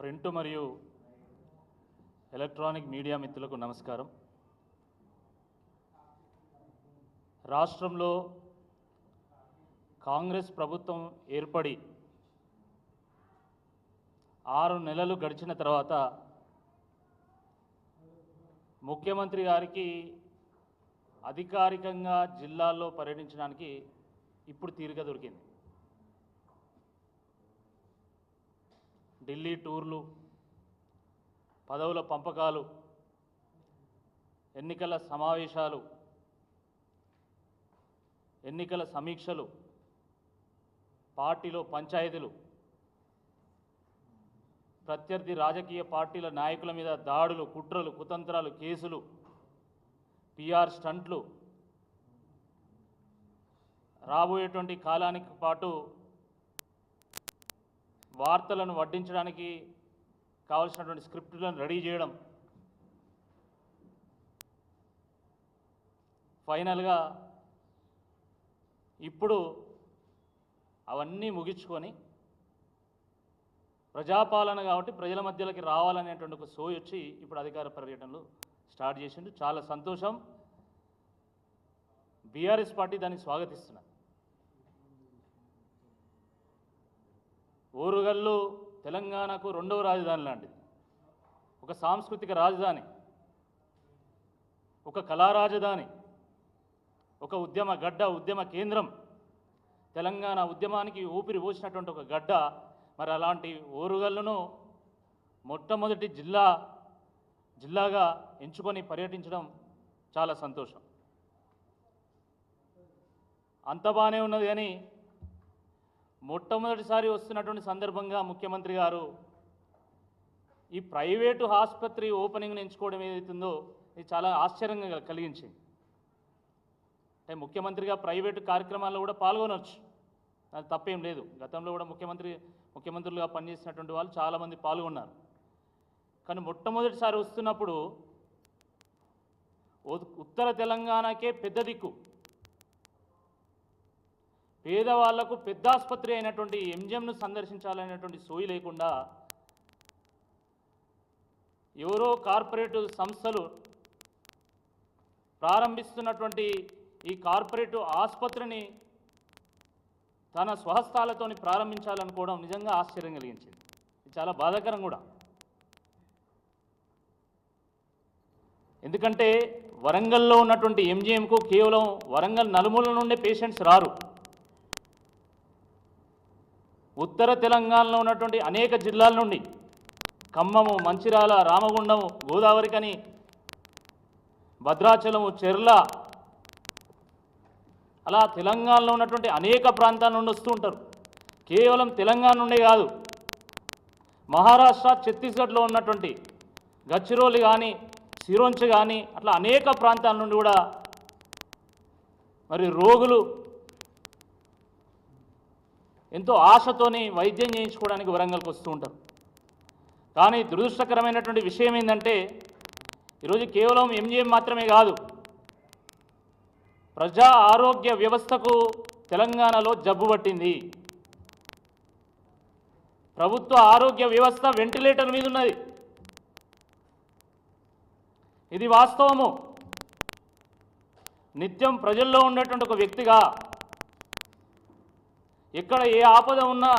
Print మరియు electronic media మిత్రులకు నమస్కారం. రాష్ట్రంలో కాంగ్రెస్ ప్రభుత్వం ఏర్పడి ఆరు నెలలు గడిచిన తర్వాత ముఖ్యమంత్రి గారికి అధికారికంగా జిల్లాల్లో పర్యటించడానికి ఇప్పుడు తీరిక దొరికింది. ఢిల్లీ టూర్లు పదవుల పంపకాలు ఎన్నికల సమావేశాలు ఎన్నికల సమీక్షలు పార్టీలో పంచాయతీలు ప్రత్యర్థి రాజకీయ పార్టీల నాయకుల మీద దాడులు కుట్రలు కుతంత్రాలు కేసులు పిఆర్ స్టంట్లు. రాబోయేటువంటి కాలానికి పాటు వార్తలను వడ్డించడానికి కావలసినటువంటి స్క్రిప్టులను రెడీ చేయడం. ఫైనల్గా ఇప్పుడు అవన్నీ ముగించుకొని ప్రజాపాలన కాబట్టి ప్రజల మధ్యలోకి రావాలనేటువంటి ఒక సోయి వచ్చి ఇప్పుడు అధికార పర్యటనలు స్టార్ట్ చేసిండు. చాలా సంతోషం. బీఆర్ఎస్ పార్టీ దాన్ని స్వాగతిస్తున్నారు ఊరుగల్లు తెలంగాణకు రెండవ రాజధాని లాంటిది. ఒక సాంస్కృతిక రాజధాని ఒక కళా రాజధాని ఒక ఉద్యమ గడ్డ ఉద్యమ కేంద్రం తెలంగాణ ఉద్యమానికి ఊపిరి పోసినటువంటి ఒక గడ్డ మరి అలాంటి ఓరుగల్లును మొట్టమొదటి జిల్లా జిల్లాగా ఎంచుకొని పర్యటించడం చాలా సంతోషం. అంత బాగానే ఉన్నది కానీ మొట్టమొదటిసారి వస్తున్నటువంటి సందర్భంగా ముఖ్యమంత్రి గారు ఈ ప్రైవేటు ఆసుపత్రి ఓపెనింగ్ని ఎంచుకోవడం ఏదైతుందో ఇది చాలా ఆశ్చర్యంగా కలిగించింది. అంటే ముఖ్యమంత్రిగా ప్రైవేటు కార్యక్రమాల్లో కూడా పాల్గొనవచ్చు అది తప్పేం లేదు. గతంలో కూడా ముఖ్యమంత్రి ముఖ్యమంత్రులుగా పనిచేసినటువంటి వాళ్ళు చాలామంది పాల్గొన్నారు. కానీ మొట్టమొదటిసారి వస్తున్నప్పుడు ఉత్తర తెలంగాణకే పెద్ద దిక్కు. పేదవాళ్ళకు పెద్ద ఆసుపత్రి అయినటువంటి ఎంజిఎంను సందర్శించాలనేటువంటి సోయి లేకుండా ఎవరో కార్పొరేట్ సంస్థలు ప్రారంభిస్తున్నటువంటి ఈ కార్పొరేట్ ఆసుపత్రిని తన స్వహస్తాలతో ప్రారంభించాలనుకోవడం నిజంగా ఆశ్చర్యం కలిగించింది. ఇది చాలా బాధాకరం కూడా. ఎందుకంటే వరంగల్లో ఉన్నటువంటి ఎంజిఎంకు కేవలం వరంగల్ నలుమూల నుండే పేషెంట్స్ రారు. ఉత్తర తెలంగాణలో ఉన్నటువంటి అనేక జిల్లాల నుండి ఖమ్మము మంచిర్యాల రామగుండము గోదావరికని భద్రాచలము చెర్ల అలా తెలంగాణలో ఉన్నటువంటి అనేక ప్రాంతాల నుండి వస్తూ ఉంటారు. కేవలం తెలంగాణ నుండే కాదు మహారాష్ట్ర ఛత్తీస్గఢ్లో ఉన్నటువంటి గచ్చిరోలి కానీ సిరోంచి కానీ అట్లా అనేక ప్రాంతాల నుండి కూడా మరి రోగులు ఎంతో ఆశతోని వైద్యం చేయించుకోవడానికి వరంగల్కి వస్తూ ఉంటారు. కానీ దురదృష్టకరమైనటువంటి విషయం ఏంటంటే ఈరోజు కేవలం ఎంజిఎం మాత్రమే కాదు ప్రజా ఆరోగ్య వ్యవస్థకు తెలంగాణలో జబ్బు పట్టింది. ప్రభుత్వ ఆరోగ్య వ్యవస్థ వెంటిలేటర్ మీద ఉన్నది. ఇది వాస్తవము. నిత్యం ప్రజల్లో ఉండేటువంటి ఒక వ్యక్తిగా ఎక్కడ ఏ ఆపద ఉన్నా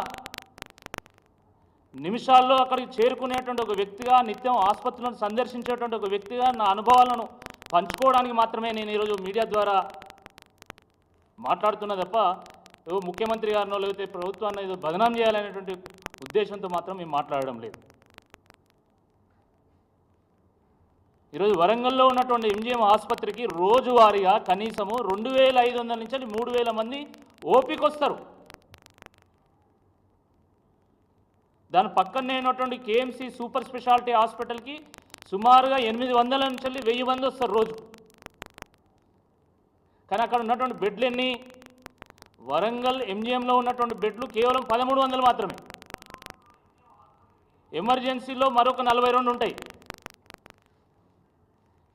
నిమిషాల్లో అక్కడికి చేరుకునేటువంటి ఒక వ్యక్తిగా నిత్యం ఆసుపత్రులను సందర్శించేటువంటి ఒక వ్యక్తిగా నా అనుభవాలను పంచుకోవడానికి మాత్రమే నేను ఈరోజు మీడియా ద్వారా మాట్లాడుతున్నా తప్ప ఏవో ముఖ్యమంత్రి గారినో లేకపోతే ప్రభుత్వాన్ని ఏదో బదనాం చేయాలనేటువంటి ఉద్దేశంతో మాత్రం మేము మాట్లాడడం లేదు. ఈరోజు వరంగల్లో ఉన్నటువంటి ఎంజిఎం ఆసుపత్రికి రోజువారీగా కనీసము రెండు వేల ఐదు వందల నుంచి మూడు వేల మంది ఓపిక వస్తారు దాని పక్కనే ఉన్నటువంటి కేఎంసి సూపర్ స్పెషాలిటీ హాస్పిటల్కి సుమారుగా ఎనిమిది వందల నుంచి వెళ్ళి వెయ్యి మంది వస్తారు రోజు. కానీ అక్కడ ఉన్నటువంటి బెడ్లు ఎన్ని? వరంగల్ ఎంజిఎంలో ఉన్నటువంటి బెడ్లు కేవలం పదమూడు వందలు మాత్రమే. ఎమర్జెన్సీలో మరొక నలభై రెండు ఉంటాయి.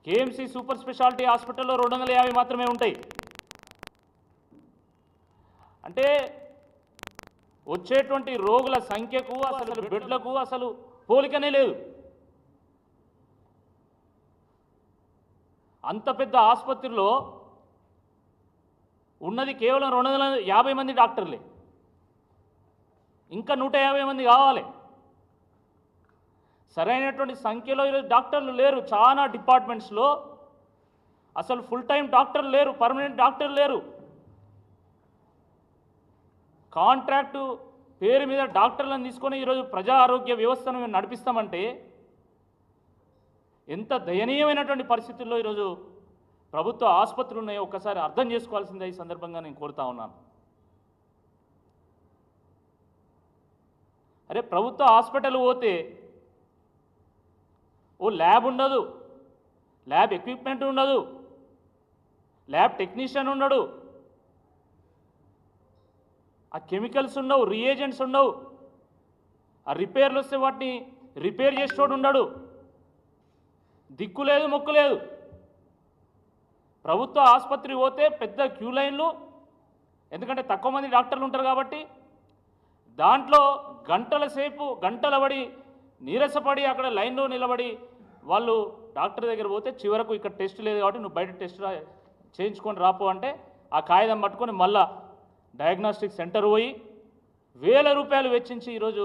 కేఎంసి సూపర్ స్పెషాలిటీ హాస్పిటల్లో రెండు వందల యాభై మాత్రమే ఉంటాయి. అంటే వచ్చేటువంటి రోగుల సంఖ్యకు అసలు బెడ్లకు అసలు పోలికనే లేదు. అంత పెద్ద ఆసుపత్రిలో ఉన్నది కేవలం రెండు వందల యాభై మంది డాక్టర్లే. ఇంకా నూట యాభై మంది కావాలి. సరైనటువంటి సంఖ్యలో ఈరోజు డాక్టర్లు లేరు. చాలా డిపార్ట్మెంట్స్లో అసలు ఫుల్ టైం డాక్టర్లు లేరు. పర్మనెంట్ డాక్టర్లు లేరు. కాంట్రాక్టు పేరు మీద డాక్టర్లను తీసుకొని ఈరోజు ప్రజా ఆరోగ్య వ్యవస్థను మేము నడిపిస్తామంటే ఎంత దయనీయమైనటువంటి పరిస్థితుల్లో ఈరోజు ప్రభుత్వ ఆసుపత్రులు ఉన్నాయో ఒక్కసారి అర్థం చేసుకోవాల్సిందే ఈ సందర్భంగా నేను కోరుతా ఉన్నాను. అరే ప్రభుత్వ హాస్పిటల్ పోతే ఓ ల్యాబ్ ఉండదు. ల్యాబ్ ఎక్విప్మెంట్ ఉండదు. ల్యాబ్ టెక్నీషియన్ ఉండడు. ఆ కెమికల్స్ ఉండవు రియేజెంట్స్ ఉండవు. ఆ రిపేర్లు వస్తే వాటిని రిపేర్ చేసేటోడు ఉండడు. దిక్కు లేదు మొక్కు లేదు. ప్రభుత్వ ఆసుపత్రి పోతే పెద్ద క్యూ లైన్లు ఎందుకంటే తక్కువ మంది డాక్టర్లు ఉంటారు కాబట్టి దాంట్లో గంటల సేపు గంటల పడి నీరసపడి అక్కడ లైన్లో నిలబడి వాళ్ళు డాక్టర్ దగ్గర పోతే చివరకు ఇక్కడ టెస్ట్ లేదు కాబట్టి నువ్వు బయట టెస్ట్ చేయించుకొని రాపు అంటే ఆ కాగితం పట్టుకొని మళ్ళా డయాగ్నోస్టిక్ సెంటర్ పోయి వేల రూపాయలు వెచ్చించి ఈరోజు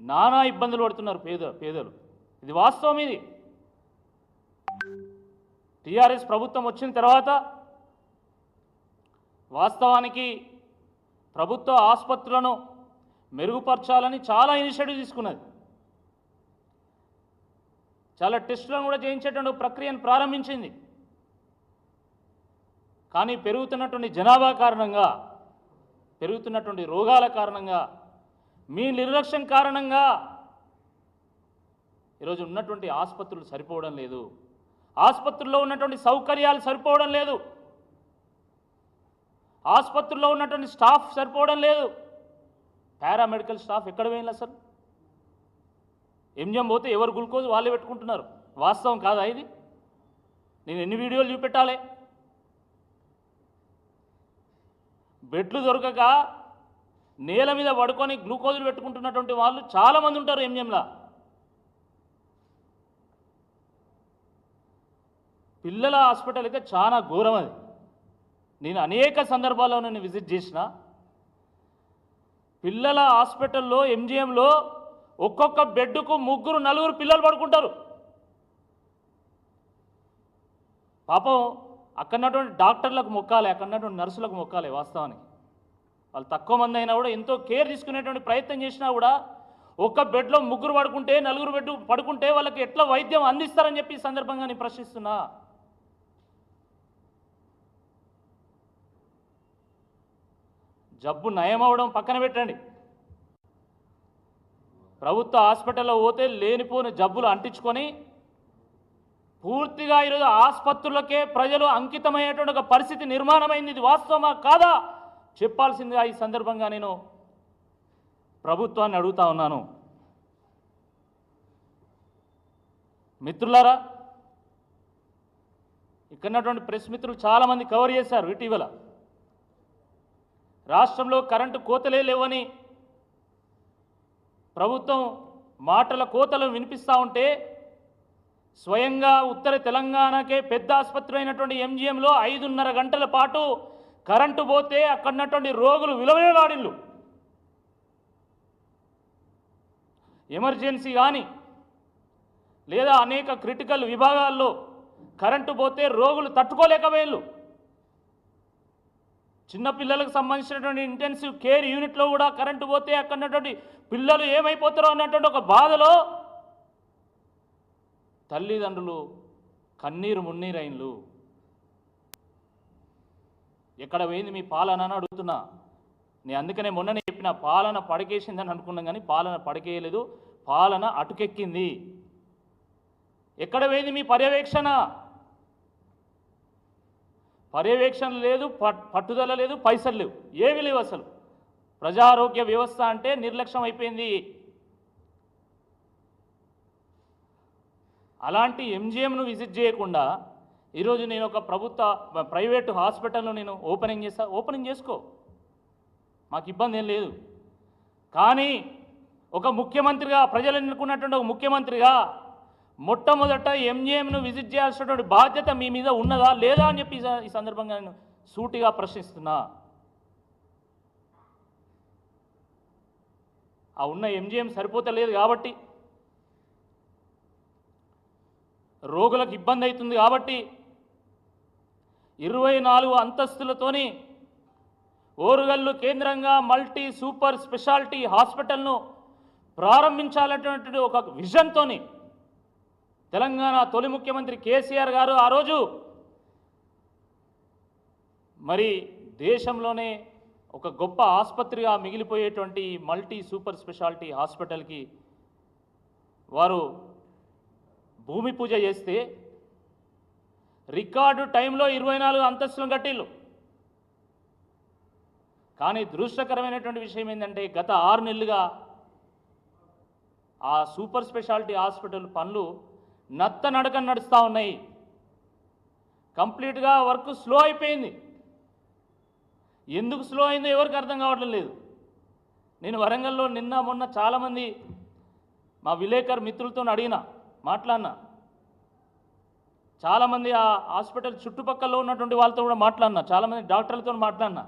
నానా ఇబ్బందులు పడుతున్నారు పేద పేదలు. ఇది వాస్తవం ఇది. టీఆర్ఎస్ ప్రభుత్వం వచ్చిన తర్వాత వాస్తవానికి ప్రభుత్వ ఆసుపత్రులను మెరుగుపరచాలని చాలా ఇనిషియేటివ్ తీసుకున్నది. చాలా టెస్టులను కూడా చేయించేటువంటి ప్రక్రియను ప్రారంభించింది. కానీ పెరుగుతున్నటువంటి జనాభా కారణంగా పెరుగుతున్నటువంటి రోగాల కారణంగా మీ నిర్లక్ష్యం కారణంగా ఈరోజు ఉన్నటువంటి ఆసుపత్రులు సరిపోవడం లేదు. ఆసుపత్రుల్లో ఉన్నటువంటి సౌకర్యాలు సరిపోవడం లేదు. ఆసుపత్రుల్లో ఉన్నటువంటి స్టాఫ్ సరిపోవడం లేదు. పారామెడికల్ స్టాఫ్ ఎక్కడ పోయినా సార్. ఎంజిఎం పోతే ఎవరు గ్లూకోజ్ వాళ్ళే పెట్టుకుంటున్నారు. వాస్తవం కాదా ఇది? నేను ఎన్ని వీడియోలు చూపెట్టాలి? బెడ్లు దొరకక నేల మీద పడుకొని గ్లూకోజులు పెట్టుకుంటున్నటువంటి వాళ్ళు చాలామంది ఉంటారు ఎంఎంలా. పిల్లల హాస్పిటల్ అయితే చాలా ఘోరం అది. నేను అనేక సందర్భాల్లో నేను విజిట్ చేసిన. పిల్లల హాస్పిటల్లో ఎంజిఎంలో ఒక్కొక్క బెడ్కు ముగ్గురు నలుగురు పిల్లలు పడుకుంటారు. పాపం అక్కడున్నటువంటి డాక్టర్లకు మొక్కాలి అక్కడున్నటువంటి నర్సులకు మొక్కాలి వాస్తవానికి. వాళ్ళు తక్కువ మంది అయినా కూడా ఎంతో కేర్ తీసుకునేటువంటి ప్రయత్నం చేసినా కూడా ఒక్క బెడ్లో ముగ్గురు పడుకుంటే నలుగురు బెడ్ పడుకుంటే వాళ్ళకి ఎట్లా వైద్యం అందిస్తారని చెప్పి సందర్భంగా నేను ప్రశ్నిస్తున్నా. జబ్బు నయమవడం పక్కన పెట్టండి. ప్రభుత్వ హాస్పిటల్లో పోతే లేనిపోని జబ్బులు అంటించుకొని పూర్తిగా ఈరోజు ఆసుపత్రులకే ప్రజలు అంకితమయ్యేటువంటి ఒక పరిస్థితి నిర్మాణమైంది. ఇది వాస్తవమా? కాదా? చెప్పాల్సిందిగా ఈ సందర్భంగా నేను ప్రభుత్వాన్ని అడుగుతా ఉన్నాను. మిత్రులారా ఇక్కడ ప్రెస్ మిత్రులు చాలామంది కవర్ చేశారు ఇటీవల. రాష్ట్రంలో కరెంటు కోతలే లేవని ప్రభుత్వం మాటల కోతలు వినిపిస్తూ ఉంటే స్వయంగా ఉత్తర తెలంగాణకే పెద్ద ఆసుపత్రి అయినటువంటి ఎంజిఎంలో ఐదున్నర గంటల పాటు కరెంటు పోతే అక్కడ ఉన్నటువంటి రోగులు విలువలాడిళ్ళు ఎమర్జెన్సీ కానీ లేదా అనేక క్రిటికల్ విభాగాల్లో కరెంటు పోతే రోగులు తట్టుకోలేకపోయేళ్ళు చిన్నపిల్లలకు సంబంధించినటువంటి ఇంటెన్సివ్ కేర్ యూనిట్లో కూడా కరెంటు పోతే అక్కడ ఉన్నటువంటి పిల్లలు ఏమైపోతారో అన్నటువంటి ఒక బాధలో తల్లిదండ్రులు కన్నీరు మున్నీరైన్లు. ఎక్కడ పోయింది మీ పాలన అని అడుగుతున్నా. నేను అందుకనే మొన్ననే చెప్పిన పాలన పడకేసిందని అనుకున్నాం కానీ పాలన పడకేయలేదు. పాలన అటుకెక్కింది. ఎక్కడ పోయింది మీ పర్యవేక్షణ? పర్యవేక్షణ లేదు పట్- పట్టుదల లేదు పైసలు లేవు. ఏమీ లేవు అసలు. ప్రజారోగ్య వ్యవస్థ అంటే నిర్లక్ష్యం అయిపోయింది. అలాంటి ఎంజిఎంను విజిట్ చేయకుండా ఈరోజు నేను ఒక ప్రభుత్వ ప్రైవేటు హాస్పిటల్లో నేను ఓపెనింగ్ చేస్తా ఓపెనింగ్ చేసుకో. మాకు ఇబ్బంది ఏం లేదు. కానీ ఒక ముఖ్యమంత్రిగా ప్రజలు ఎన్నుకున్నటువంటి ఒక ముఖ్యమంత్రిగా మొట్టమొదట ఎంజిఎంను విజిట్ చేయాల్సినటువంటి బాధ్యత మీ మీద ఉన్నదా లేదా అని చెప్పి ఈ సందర్భంగా నేను సూటిగా ప్రశ్నిస్తున్నా. ఆ ఉన్న ఎంజిఎం సరిపోతలేదు కాబట్టి రోగులకు ఇబ్బంది అవుతుంది కాబట్టి ఇరవై నాలుగు అంతస్తులతోని ఓరుగల్లు కేంద్రంగా మల్టీ సూపర్ స్పెషాలిటీ హాస్పిటల్ను ప్రారంభించాలనేటువంటి ఒక విజన్తోని తెలంగాణ తొలి ముఖ్యమంత్రి కేసీఆర్ గారు ఆ రోజు మరి దేశంలోనే ఒక గొప్ప ఆసుపత్రిగా మిగిలిపోయేటువంటి మల్టీ సూపర్ స్పెషాలిటీ హాస్పిటల్కి వారు భూమి పూజ చేస్తే రికార్డు టైంలో ఇరవై నాలుగు అంతస్తులు కట్టిల్లు కానీ దృష్టకరమైనటువంటి విషయం ఏంటంటే గత ఆరు నెలలుగా ఆ సూపర్ స్పెషాలిటీ హాస్పిటల్ పనులు నత్త నడక నడుస్తూ ఉన్నాయి. కంప్లీట్గా వర్క్ స్లో అయిపోయింది. ఎందుకు స్లో అయిందో ఎవరికి అర్థం కావట్లేదు లేదు. నేను వరంగల్లో నిన్న మొన్న చాలామంది మా విలేకర్ మిత్రులతో అడిగినా మాట్లాడినా. చాలామంది ఆ హాస్పిటల్ చుట్టుపక్కల ఉన్నటువంటి వాళ్ళతో కూడా మాట్లాడినా. చాలామంది డాక్టర్లతో మాట్లాడినా.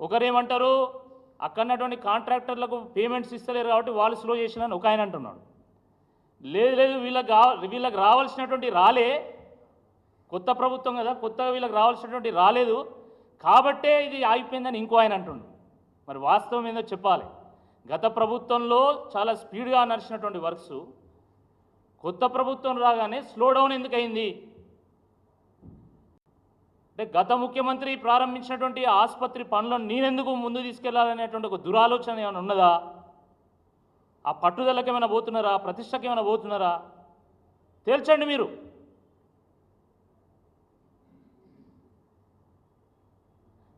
ఒకరేమంటారు అక్కడ కాంట్రాక్టర్లకు పేమెంట్స్ ఇస్తలేరు కాబట్టి వాళ్ళు స్లో చేసినని ఒక ఆయన అంటున్నాడు. లేదు లేదు వీళ్ళకి వీళ్ళకి రావాల్సినటువంటి రాలే. కొత్త ప్రభుత్వం కదా కొత్తగా వీళ్ళకి రావాల్సినటువంటి రాలేదు. కాబట్టే ఇది ఆగిపోయిందని ఇంకో ఆయన అంటుండు. మరి వాస్తవం ఏందో చెప్పాలి. గత ప్రభుత్వంలో చాలా స్పీడ్గా నడిచినటువంటి వర్క్స్ కొత్త ప్రభుత్వం రాగానే స్లో డౌన్ ఎందుకు అయింది అంటే గత ముఖ్యమంత్రి ప్రారంభించినటువంటి ఆసుపత్రి పనులను నేనెందుకు ముందు తీసుకెళ్ళాలనేటువంటి ఒక దురాలోచన ఏమైనా ఉన్నదా? ఆ పట్టుదలకి ఏమైనా పోతున్నారా? ప్రతిష్టకి ఏమైనా పోతున్నారా? తేల్చండి మీరు.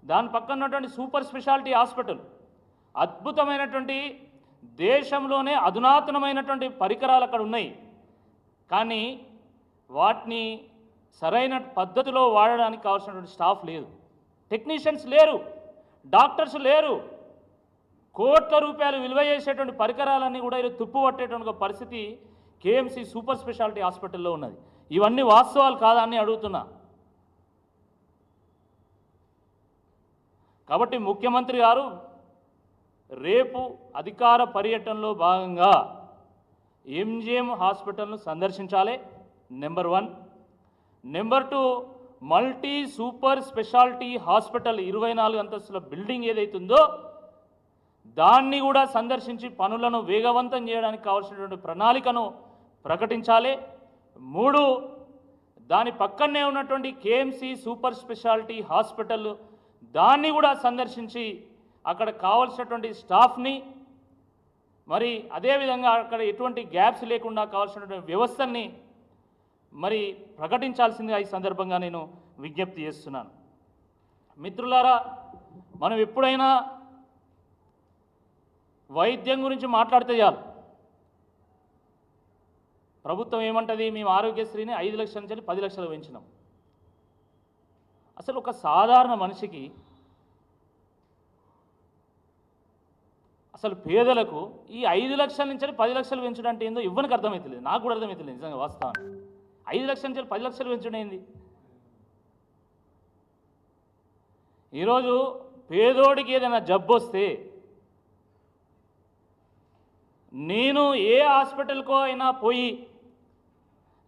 దాని పక్కన ఉన్నటువంటి సూపర్ స్పెషాలిటీ హాస్పిటల్. అద్భుతమైనటువంటి దేశంలోనే అధునాతనమైనటువంటి పరికరాలు అక్కడ ఉన్నాయి. కానీ వాటిని సరైన పద్ధతిలో వాడడానికి కావాల్సినటువంటి స్టాఫ్ లేదు. టెక్నీషియన్స్ లేరు డాక్టర్స్ లేరు. కోట్ల రూపాయలు విలువ చేసేటువంటి పరికరాలన్నీ కూడా ఈరోజు తుప్పు పట్టేటువంటి పరిస్థితి కేఎంసి సూపర్ స్పెషాలిటీ హాస్పిటల్లో ఉన్నది. ఇవన్నీ వాస్తవాలు కాదా అని అడుగుతున్నా. కాబట్టి ముఖ్యమంత్రి గారు రేపు అధికార పర్యటనలో భాగంగా ఎంజిఎం హాస్పిటల్ను సందర్శించాలి. Number one number two multi super speciality hospital ఇరవై నాలుగు అంతస్తుల బిల్డింగ్ ఏదైతుందో దాన్ని కూడా సందర్శించి పనులను వేగవంతం చేయడానికి కావాల్సినటువంటి ప్రణాళికను ప్రకటించాలి. మూడు దాని పక్కనే ఉన్నటువంటి కేఎంసి సూపర్ స్పెషాలిటీ హాస్పిటల్ దాన్ని కూడా సందర్శించి అక్కడ కావలసినటువంటి స్టాఫ్ని మరి అదేవిధంగా అక్కడ ఎటువంటి గ్యాప్స్ లేకుండా కావాల్సినటువంటి వ్యవస్థల్ని మరి ప్రకటించాల్సిందిగా ఈ సందర్భంగా నేను విజ్ఞప్తి చేస్తున్నాను. మిత్రులారా మనం ఎప్పుడైనా వైద్యం గురించి మాట్లాడితే చాలు. ప్రభుత్వం ఏమంటది? మేము ఆరోగ్యశ్రీని ఐదు లక్షల నుంచి పది లక్షలు పెంచినాం. అసలు ఒక సాధారణ మనిషికి అసలు పేదలకు ఈ ఐదు లక్షల నుంచి పది లక్షలు పెంచడం అంటే ఏందో ఇవ్వనికి అర్థమవుతలేదు నాకు కూడా అర్థమవుతలేదు నిజంగా వాస్తవాన్ని ఐదు లక్షల నుంచి పది లక్షలు పెంచడం ఏంది? ఈరోజు పేదోడికి ఏదైనా జబ్బు వస్తే నేను ఏ హాస్పిటల్కో అయినా పోయి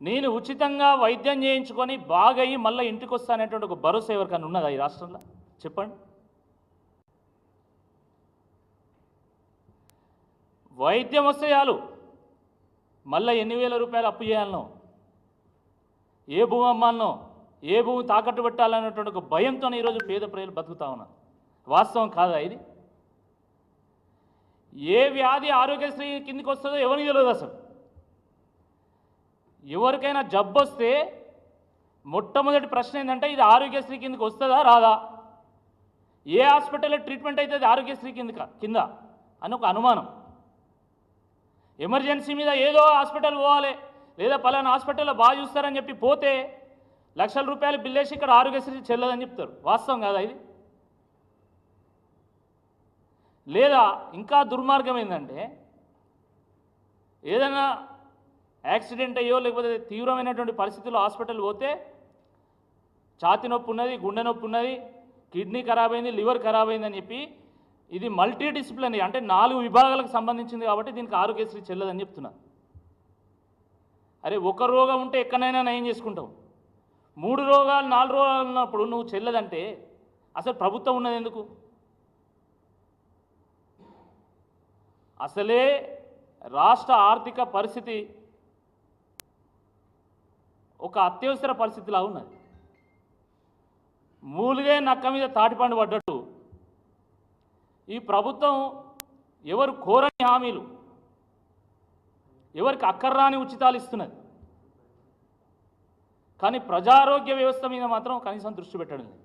నేను ఉచితంగా వైద్యం చేయించుకొని బాగయ్యి మళ్ళీ ఇంటికి వస్తానేటువంటి ఒక భరోసా ఎవరికైనా ఉన్నదా ఈ రాష్ట్రంలో? చెప్పండి. వైద్యం వస్తే చాలు మళ్ళీ ఎన్ని వేల రూపాయలు అప్పు చేయాలనో? ఏ భూమి అమ్మాలనో? ఏ భూమి తాకట్టు పెట్టాలనేటువంటి ఒక భయంతో ఈరోజు పేద ప్రజలు బతుకుతా ఉన్నారు. వాస్తవం కాదా ఇది? ఏ వ్యాధి ఆరోగ్యశ్రీ కిందికి వస్తుందో ఎవరికి తెలియదు అసలు. ఎవరికైనా జబ్బు వస్తే మొట్టమొదటి ప్రశ్న ఏంటంటే ఇది ఆరోగ్యశ్రీ కిందకి వస్తుందా రాదా? ఏ హాస్పిటల్లో ట్రీట్మెంట్ అయితే అది ఆరోగ్యశ్రీ కింద కింద? అని ఒక అనుమానం. ఎమర్జెన్సీ మీద ఏదో హాస్పిటల్ పోవాలి లేదా పలానా హాస్పిటల్లో బాగా చూస్తారని చెప్పి పోతే లక్షల రూపాయలు బిల్లేసి ఇక్కడ ఆరోగ్యశ్రీ చెల్లదని చెప్తారు. వాస్తవం కాదా ఇది? లేదా ఇంకా దుర్మార్గం ఏంటంటే ఏదైనా యాక్సిడెంట్ అయ్యో లేకపోతే తీవ్రమైనటువంటి పరిస్థితుల్లో హాస్పిటల్ పోతే ఛాతి నొప్పి ఉన్నది గుండె నొప్పి ఉన్నది కిడ్నీ ఖరాబ్ అయింది లివర్ ఖరాబ్ అయిందని చెప్పి ఇది మల్టీ డిసిప్లినరీ అంటే నాలుగు విభాగాలకు సంబంధించింది కాబట్టి దీనికి ఆరోగ్యశ్రీ చెల్లదని చెప్తున్నా అరే ఒక రోగం ఉంటే ఎక్కడైనా నయం చేసుకుంటావు. మూడు రోగాలు నాలుగు రోగాలు ఉన్నప్పుడు నువ్వు చెల్లదంటే అసలు ప్రభుత్వం ఉన్నది ఎందుకు? అసలే రాష్ట్ర ఆర్థిక పరిస్థితి ఒక అత్యవసర పరిస్థితిలా ఉన్నది. మూలిగే నక్క మీద తాటిపండు పడ్డట్టు. ఈ ప్రభుత్వం ఎవరు కోరని హామీలు ఎవరికి అక్కర్రాని ఉచితాలు ఇస్తున్నది. కానీ ప్రజారోగ్య వ్యవస్థ మీద మాత్రం కనీసం దృష్టి పెట్టడం లేదు.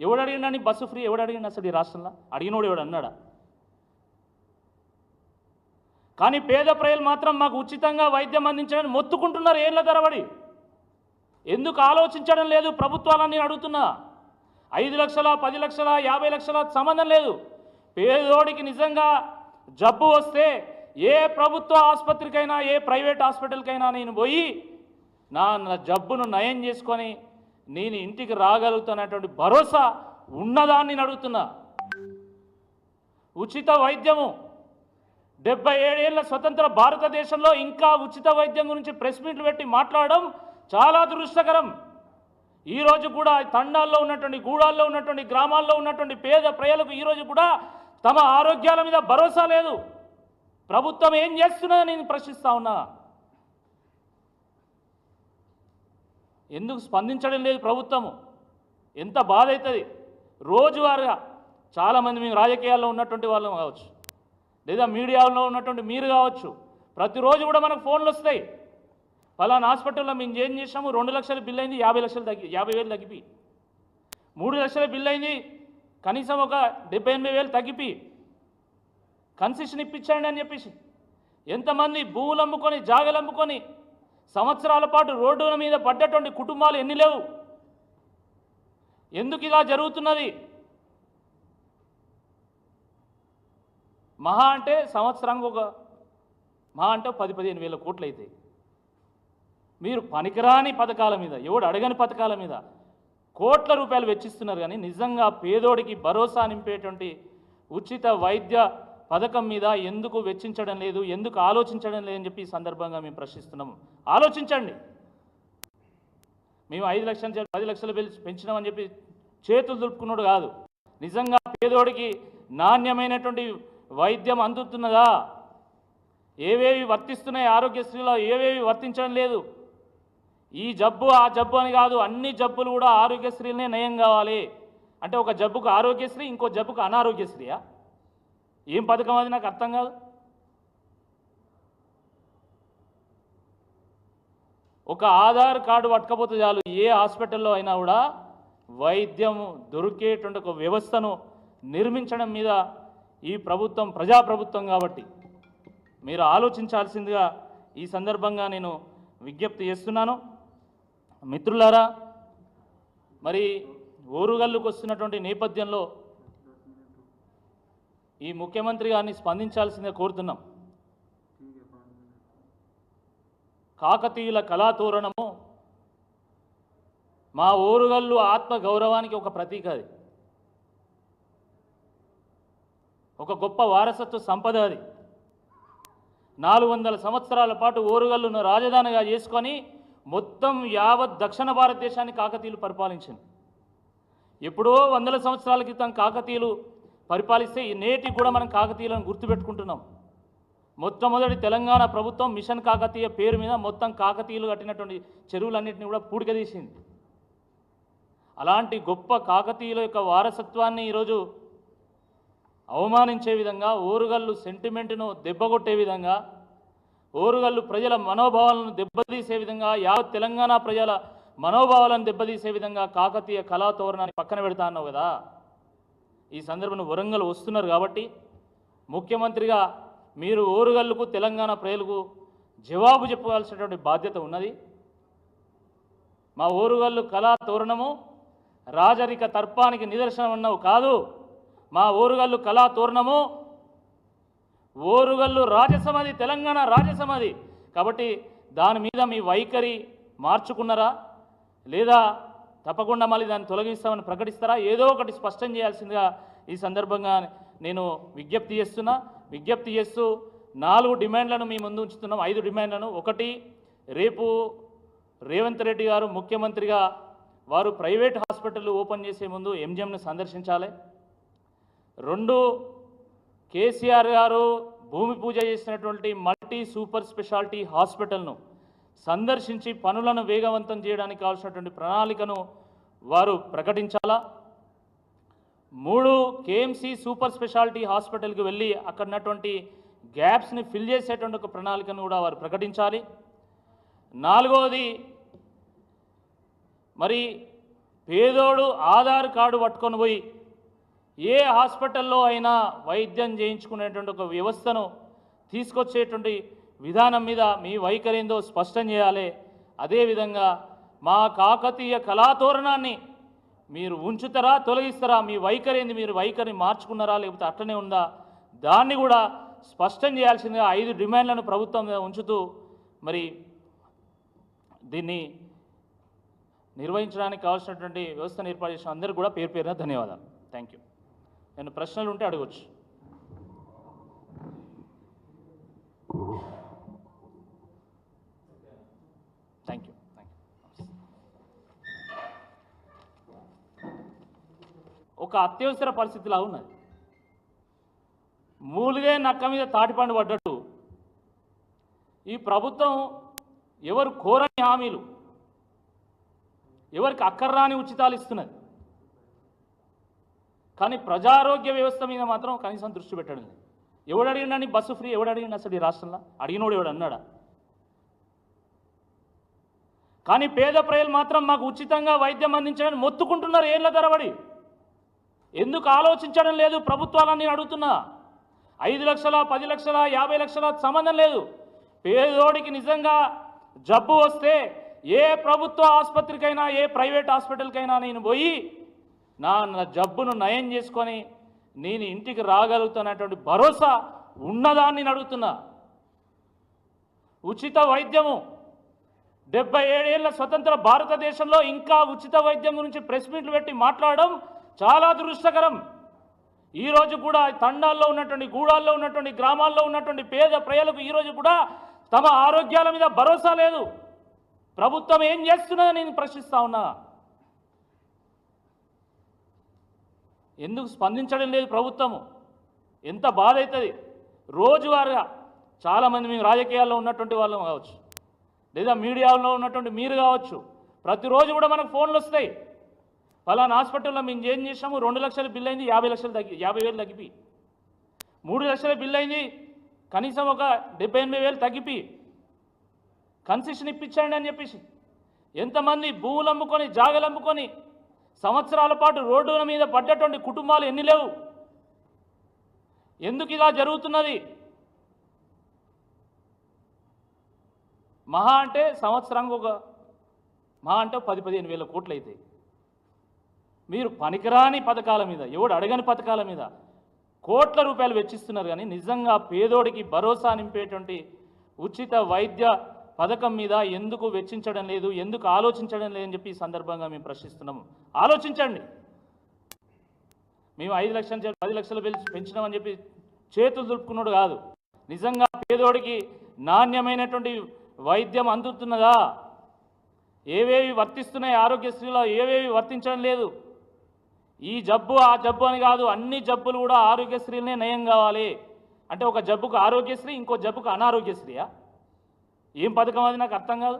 ఎవడు అడిగినని బస్సు ఫ్రీ ఎవడు అడిగిన అసలు ఈ రాష్ట్రంలో? అడిగినోడు ఎవడు అన్నాడా? కానీ పేద ప్రజలు మాత్రం మాకు ఉచితంగా వైద్యం అందించడానికి మొత్తుకుంటున్నారు ఏళ్ళ తరబడి. ఎందుకు ఆలోచించడం లేదు ప్రభుత్వాలని అడుగుతున్నా? ఐదు లక్షల పది లక్షల యాభై లక్షల సంబంధం లేదు. పేదోడికి నిజంగా జబ్బు వస్తే ఏ ప్రభుత్వ ఆసుపత్రికైనా ఏ ప్రైవేట్ హాస్పిటల్కైనా నేను పోయి నా నా జబ్బును నయం చేసుకొని నేను ఇంటికి రాగలుగుతున్నటువంటి భరోసా ఉన్నదాన్ని నేను అడుగుతున్నా ఉచిత వైద్యము. డెబ్బై ఏడేళ్ళ స్వతంత్ర భారతదేశంలో ఇంకా ఉచిత వైద్యం గురించి ప్రెస్ మీట్లు పెట్టి మాట్లాడడం చాలా దురుష్టకరం ఈరోజు కూడా తండాల్లో ఉన్నటువంటి గూడాల్లో ఉన్నటువంటి గ్రామాల్లో ఉన్నటువంటి పేద ప్రజలకు ఈరోజు కూడా తమ ఆరోగ్యాల మీద భరోసా లేదు. ప్రభుత్వం ఏం చేస్తున్నదని నేను ప్రశ్నిస్తా ఉన్నా. ఎందుకు స్పందించడం లేదు ప్రభుత్వము? ఎంత బాధ అవుతుంది రోజువారుగా చాలామంది మేము రాజకీయాల్లో ఉన్నటువంటి వాళ్ళం కావచ్చు లేదా మీడియాలో ఉన్నటువంటి మీరు కావచ్చు ప్రతిరోజు కూడా మనకు ఫోన్లు వస్తాయి. ఫలానా హాస్పిటల్లో మేము ఏం చేసాము రెండు లక్షల బిల్ అయింది యాభై లక్షలు తగ్గి యాభై వేలు తగ్గిపోయి. మూడు లక్షల బిల్ అయింది కనీసం ఒక డెబ్బై ఎనిమిది వేలు తగ్గిపి కన్సెషన్ ఇప్పించండి అని చెప్పేసి ఎంతమంది భూములు అమ్ముకొని జాగలు అమ్ముకొని సంవత్సరాల పాటు రోడ్డుల మీద పడ్డటువంటి కుటుంబాలు ఎన్ని లేవు? ఎందుకు ఇలా జరుగుతున్నది? మహా అంటే సంవత్సరానికి ఒక మహా అంటే పది పదిహేను వేల కోట్లు అవుతాయి. మీరు పనికిరాని పథకాల మీద ఎవడు అడగని పథకాల మీద కోట్ల రూపాయలు వెచ్చిస్తున్నారు కానీ నిజంగా పేదోడికి భరోసా నింపేటువంటి ఉచిత వైద్య పథకం మీద ఎందుకు వెచ్చించడం లేదు ఎందుకు ఆలోచించడం లేదని చెప్పి ఈ సందర్భంగా మేము ప్రశ్నిస్తున్నాము ఆలోచించండి. మేము ఐదు లక్షలు పది లక్షలు పెంచినామని చెప్పి చేతులు దులుపుకున్నాడు కాదు. నిజంగా పేదోడికి నాణ్యమైనటువంటి వైద్యం అందుతున్నదా? ఏవేవి వర్తిస్తున్నాయి? ఆరోగ్యశ్రీలో ఏవేవి వర్తించడం లేదు? ఈ జబ్బు ఆ జబ్బు అని కాదు అన్ని జబ్బులు కూడా ఆరోగ్యశ్రీనే నయం కావాలి. అంటే ఒక జబ్బుకు ఆరోగ్యశ్రీ ఇంకో జబ్బుకు అనారోగ్యశ్రీయా? ఏం పథకం అది నాకు అర్థం కాదు. ఒక ఆధార్ కార్డు పట్టకపోతే చాలు ఏ హాస్పిటల్లో అయినా కూడా వైద్యం దొరికేటువంటి ఒక వ్యవస్థను నిర్మించడం మీద ఈ ప్రభుత్వం ప్రజాప్రభుత్వం కాబట్టి మీరు ఆలోచించాల్సిందిగా ఈ సందర్భంగా నేను విజ్ఞప్తి చేస్తున్నాను. మిత్రులారా మరి ఓరుగల్లుకు వస్తున్నటువంటి నేపథ్యంలో ఈ ముఖ్యమంత్రి గారిని స్పందించాల్సిందే కోరుతున్నాం. కాకతీయుల కళాతోరణము మా ఊరుగల్లు ఆత్మ గౌరవానికి ఒక ప్రతీక అది. ఒక గొప్ప వారసత్వ సంపద అది. నాలుగు వందల సంవత్సరాల పాటు ఓరుగల్లును రాజధానిగా చేసుకొని మొత్తం యావత్ దక్షిణ భారతదేశాన్ని కాకతీయులు పరిపాలించింది. ఎప్పుడో వందల సంవత్సరాల క్రితం కాకతీయులు పరిపాలిస్తే ఈ నేటికి కూడా మనం కాకతీయులను గుర్తుపెట్టుకుంటున్నాం. మొట్టమొదటి తెలంగాణ ప్రభుత్వం మిషన్ కాకతీయ పేరు మీద మొత్తం కాకతీయులు కట్టినటువంటి చెరువులన్నింటినీ కూడా పూడికదీసింది అలాంటి గొప్ప కాకతీయుల యొక్క వారసత్వాన్ని ఈరోజు అవమానించే విధంగా ఓరుగల్లు సెంటిమెంట్ను దెబ్బగొట్టే విధంగా ఓరుగల్లు ప్రజల మనోభావాలను దెబ్బతీసే విధంగా యావత్ తెలంగాణ ప్రజల మనోభావాలను దెబ్బతీసే విధంగా కాకతీయ కళాతోరణాన్ని పక్కన పెడతా అన్నావు కదా. ఈ సందర్భంలో వరంగల్ వస్తున్నారు కాబట్టి ముఖ్యమంత్రిగా మీరు ఓరుగల్లుకు తెలంగాణ ప్రజలకు జవాబు చెప్పవలసినటువంటి బాధ్యత ఉన్నది. మా ఓరుగల్లు కళా తోరణము రాజరిక తర్పానికి నిదర్శనం అన్నావు కాదు. మా ఓరుగల్లు కళా తోరణము ఓరుగల్లు రాజసమాధి తెలంగాణ రాజసమాధి. కాబట్టి దాని మీద మీ వైఖరి మార్చుకున్నారా? లేదా తప్పకుండా మళ్ళీ దాన్ని తొలగిస్తామని ప్రకటిస్తారా? ఏదో ఒకటి స్పష్టం చేయాల్సిందిగా ఈ సందర్భంగా నేను విజ్ఞప్తి చేస్తున్నా. విజ్ఞప్తి చేస్తూ నాలుగు డిమాండ్లను మీ ముందు ఉంచుతున్నాం. ఐదు డిమాండ్లను. ఒకటి రేపు రేవంత్ రెడ్డి గారు ముఖ్యమంత్రిగా వారు ప్రైవేట్ హాస్పిటల్ ఓపెన్ చేసే ముందు ఎంజిఎంను సందర్శించాలి. రెండు కేసీఆర్ గారు భూమి పూజ చేసినటువంటి మల్టీ సూపర్ స్పెషాలిటీ హాస్పిటల్ను సందర్శించి పనులను వేగవంతం చేయడానికి కావాల్సినటువంటి ప్రణాళికను వారు ప్రకటించాలా? మూడు కేఎంసి సూపర్ స్పెషాలిటీ హాస్పిటల్కి వెళ్ళి అక్కడ ఉన్నటువంటి గ్యాప్స్ని ఫిల్ చేసేటువంటి ఒక ప్రణాళికను కూడా వారు ప్రకటించాలి. నాలుగవది మరి పేదోడు ఆధార్ కార్డు పట్టుకొని పోయి ఏ హాస్పిటల్లో అయినా వైద్యం చేయించుకునేటువంటి ఒక వ్యవస్థను తీసుకొచ్చేటువంటి విధానం మీద మీ వైఖరి ఏందో స్పష్టం చేయాలి. అదేవిధంగా మా కాకతీయ కళాతోరణాన్ని మీరు ఉంచుతారా తొలగిస్తారా మీ వైఖరి ఏంది మీరు వైఖరిని మార్చుకున్నారా లేకపోతే అట్లనే ఉందా? దాన్ని కూడా స్పష్టం చేయాల్సిందిగా ఐదు డిమాండ్లను ప్రభుత్వం మీద ఉంచుతూ మరి దీన్ని నిర్వహించడానికి కావాల్సినటువంటి వ్యవస్థను ఏర్పాటు చేసిన అందరికీ కూడా పేరు పేరున ధన్యవాదాలు. థ్యాంక్ యూ నేను ప్రశ్నలు ఉంటే అడగచ్చు. థ్యాంక్ యూ థ్యాంక్ యూ ఒక అత్యవసర పరిస్థితిలా ఉన్నది. మూలిగే నక్క మీద తాటిపండు పడ్డట్టు. ఈ ప్రభుత్వం ఎవరు కోరని హామీలు? ఎవరికి అక్కర్రాని ఉచితాలు ఇస్తున్నది? కానీ ప్రజారోగ్య వ్యవస్థ మీద మాత్రం కనీసం దృష్టి పెట్టడం లేదు. ఎవడు అడిగిండని బస్సు ఫ్రీ ఎవడు అడిగిండు అసలు ఈ రాష్ట్రంలో? అడిగినోడు ఎవడు? అన్నాడా? కానీ పేద ప్రజలు మాత్రం మాకు ఉచితంగా వైద్యం అందించడానికి మొత్తుకుంటున్నారు ఏళ్ళ తరబడి. ఎందుకు ఆలోచించడం లేదు ప్రభుత్వాలని అడుగుతున్నా? ఐదు లక్షల పది లక్షల యాభై లక్షల సంబంధం లేదు. పేదోడికి నిజంగా జబ్బు వస్తే ఏ ప్రభుత్వ ఆసుపత్రికైనా ఏ ప్రైవేట్ హాస్పిటల్కైనా నేను పోయి నా నా జబ్బును నయం చేసుకొని నేను ఇంటికి రాగలుగుతున్నటువంటి భరోసా ఉన్నదాన్ని అడుగుతున్నా. ఉచిత వైద్యము. డెబ్బై ఏడేళ్ళ స్వతంత్ర భారతదేశంలో ఇంకా ఉచిత వైద్యం గురించి ప్రెస్ మీట్లు పెట్టి మాట్లాడడం చాలా దురదృష్టకరం. ఈ రోజు కూడా తండాల్లో ఉన్నటువంటి గూడాల్లో ఉన్నటువంటి గ్రామాల్లో ఉన్నటువంటి పేద ప్రజలకు ఈరోజు కూడా తమ ఆరోగ్యాల మీద భరోసా లేదు. ప్రభుత్వం ఏం చేస్తున్నదని నేను ప్రశ్నిస్తా ఉన్నా. ఎందుకు స్పందించడం లేదు ప్రభుత్వము? ఎంత బాధ అవుతుంది. రోజువారీగా చాలామంది మేము రాజకీయాల్లో ఉన్నటువంటి వాళ్ళం కావచ్చు లేదా మీడియాలో ఉన్నటువంటి మీరు కావచ్చు ప్రతిరోజు కూడా మనకు ఫోన్లు వస్తాయి. ఫలానా హాస్పిటల్లో మేము ఏం చేసాము రెండు లక్షల బిల్ అయింది యాభై లక్షలు తగ్గి యాభై వేలు తగ్గిపి. మూడు లక్షల బిల్ అయింది కనీసం ఒక డెబ్బై ఎనభై వేలు తగ్గిపి. కన్సెషన్ ఇప్పించండి అని చెప్పేసి ఎంతమంది భూములు అమ్ముకొని జాగలు అమ్ముకొని సంవత్సరాల పాటు రోడ్డుల మీద పడ్డటువంటి కుటుంబాలు ఎన్ని లేవు? ఎందుకు ఇలా జరుగుతున్నది? మహా అంటే సంవత్సరానికి ఒక మహా అంటే పది పదిహేను వేల కోట్లు అవుతాయి మీరు పనికిరాని పథకాల మీద ఎవడు అడగని పథకాల మీద కోట్ల రూపాయలు వెచ్చిస్తున్నారు కానీ నిజంగా పేదోడికి భరోసా నింపేటువంటి ఉచిత వైద్య పథకం మీద ఎందుకు వెచ్చించడం లేదు ఎందుకు ఆలోచించడం లేదని చెప్పి ఈ సందర్భంగా మేము ప్రశ్నిస్తున్నాము. ఆలోచించండి. మేము ఐదు లక్షలు చే- పది లక్షలు పెంచి పెంచినామని చెప్పి చేతులు దులుపుకున్నాడు కాదు. నిజంగా పేదోడికి నాణ్యమైనటువంటి వైద్యం అందుతున్నదా? ఏవేవి వర్తిస్తున్నాయి ఆరోగ్యశ్రీలో ఏవేవి వర్తించడం లేదు? ఈ జబ్బు ఆ జబ్బు అని కాదు అన్ని జబ్బులు కూడా ఆరోగ్యశ్రీలనే నయం కావాలి. అంటే ఒక జబ్బుకు ఆరోగ్యశ్రీ ఇంకో జబ్బుకు అనారోగ్యశ్రీయా? ఏం పథకం అది నాకు అర్థం కాదు.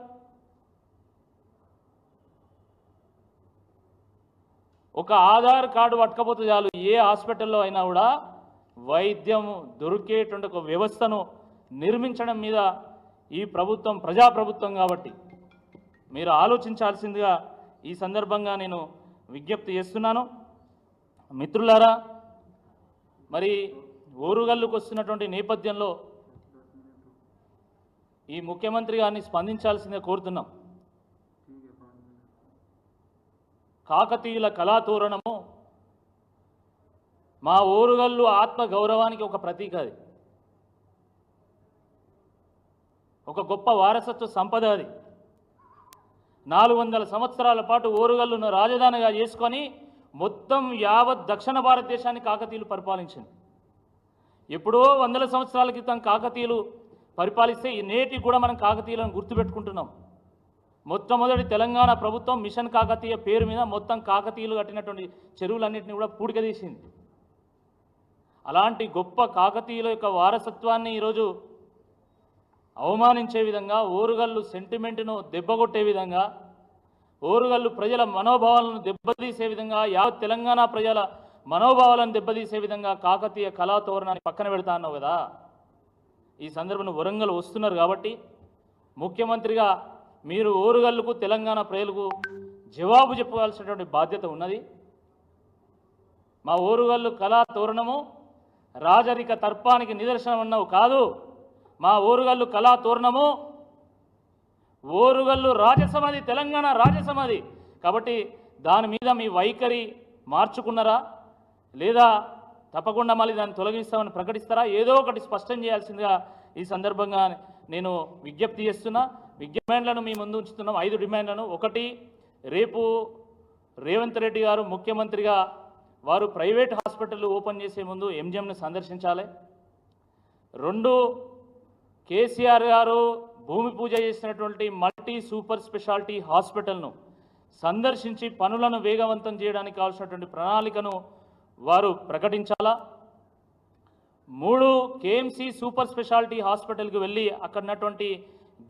ఒక ఆధార్ కార్డు పట్టుకపోతే చాలు ఏ హాస్పిటల్లో అయినా కూడా వైద్యం దొరికేటువంటి ఒక వ్యవస్థను నిర్మించడం మీద ఈ ప్రభుత్వం ప్రజాప్రభుత్వం కాబట్టి మీరు ఆలోచించాల్సిందిగా ఈ సందర్భంగా నేను విజ్ఞప్తి చేస్తున్నాను. మిత్రులారా మరి ఓరుగల్లుకు వస్తున్నటువంటి నేపథ్యంలో ఈ ముఖ్యమంత్రి గారిని స్పందించాల్సిందే కోరుతున్నాం. కాకతీయుల కళాతోరణము మా ఊరుగల్లు ఆత్మ గౌరవానికి ఒక ప్రతీక అది. ఒక గొప్ప వారసత్వ సంపద అది. నాలుగు వందల సంవత్సరాల పాటు ఓరుగల్లును రాజధానిగా చేసుకొని మొత్తం యావత్ దక్షిణ భారతదేశాన్ని కాకతీయులు పరిపాలించింది. ఎప్పుడో వందల సంవత్సరాల క్రితం కాకతీయులు పరిపాలిస్తే ఈ నేటికి కూడా మనం కాకతీయులను గుర్తుపెట్టుకుంటున్నాం. మొట్టమొదటి తెలంగాణ ప్రభుత్వం మిషన్ కాకతీయ పేరు మీద మొత్తం కాకతీయులు కట్టినటువంటి చెరువులన్నింటినీ కూడా పూడికదీసింది అలాంటి గొప్ప కాకతీయుల యొక్క వారసత్వాన్ని ఈరోజు అవమానించే విధంగా ఓరుగల్లు సెంటిమెంట్ను దెబ్బగొట్టే విధంగా ఓరుగల్లు ప్రజల మనోభావాలను దెబ్బతీసే విధంగా యావత్ తెలంగాణ ప్రజల మనోభావాలను దెబ్బతీసే విధంగా కాకతీయ కళాతోరణాన్ని పక్కన పెడతా అన్నావు కదా. ఈ సందర్భంలో వరంగల్ వస్తున్నారు కాబట్టి ముఖ్యమంత్రిగా మీరు ఓరుగల్లుకు తెలంగాణ ప్రజలకు జవాబు చెప్పవలసినటువంటి బాధ్యత ఉన్నది. మా ఓరుగల్లు కళా తోరణము రాజరిక తర్పానికి నిదర్శనం అన్నవు కాదు. మా ఓరుగల్లు కళా తోరణము ఓరుగల్లు రాజసమాధి తెలంగాణ రాజసమాధి. కాబట్టి దాని మీద మీ వైఖరి మార్చుకున్నారా? లేదా తప్పకుండా మళ్ళీ దాన్ని తొలగిస్తామని ప్రకటిస్తారా? ఏదో ఒకటి స్పష్టం చేయాల్సిందిగా ఈ సందర్భంగా నేను విజ్ఞప్తి చేస్తున్నా. డిమాండ్లను మీ ముందు ఉంచుతున్నాం. ఐదు డిమాండ్లను. ఒకటి రేపు రేవంత్ రెడ్డి గారు ముఖ్యమంత్రిగా వారు ప్రైవేట్ హాస్పిటల్ ఓపెన్ చేసే ముందు ఎంజిఎంను సందర్శించాలి. రెండు కేసీఆర్ గారు భూమి పూజ చేసినటువంటి మల్టీ సూపర్ స్పెషాలిటీ హాస్పిటల్ను సందర్శించి పనులను వేగవంతం చేయడానికి కావాల్సినటువంటి ప్రణాళికను వారు ప్రకటించాలా? మూడు కేఎంసి సూపర్ స్పెషాలిటీ హాస్పిటల్కి వెళ్ళి అక్కడ ఉన్నటువంటి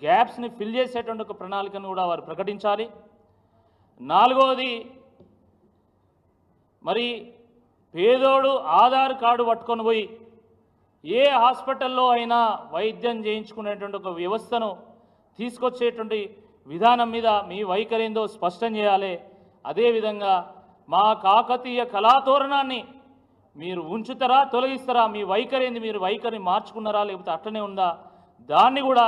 గ్యాప్స్ని ఫిల్ చేసేటువంటి ఒక ప్రణాళికను కూడా వారు ప్రకటించాలి. నాలుగవది మరి పేదోడు ఆధార్ కార్డు పట్టుకొని పోయి ఏ హాస్పిటల్లో అయినా వైద్యం చేయించుకునేటువంటి ఒక వ్యవస్థను తీసుకొచ్చేటువంటి విధానం మీద మీ వైఖరి ఏందో స్పష్టం చేయాలి. అదేవిధంగా మా కాకతీయ కళాతోరణాన్ని మీరు ఉంచుతారా తొలగిస్తారా మీ వైఖరి ఏంది మీరు వైఖరిని మార్చుకున్నారా లేకపోతే అట్లనే ఉందా? దాన్ని కూడా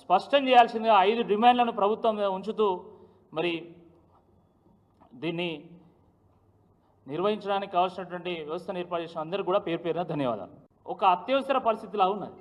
స్పష్టం చేయాల్సిందిగా ఐదు డిమాండ్లను ప్రభుత్వం ఉంచుతూ మరి దీన్ని నిర్వహించడానికి కావాల్సినటువంటి వ్యవస్థను ఏర్పాటు చేసిన అందరికీ కూడా పేరు పేరున ధన్యవాదాలు. ఒక అత్యవసర పరిస్థితిలా ఉన్నది.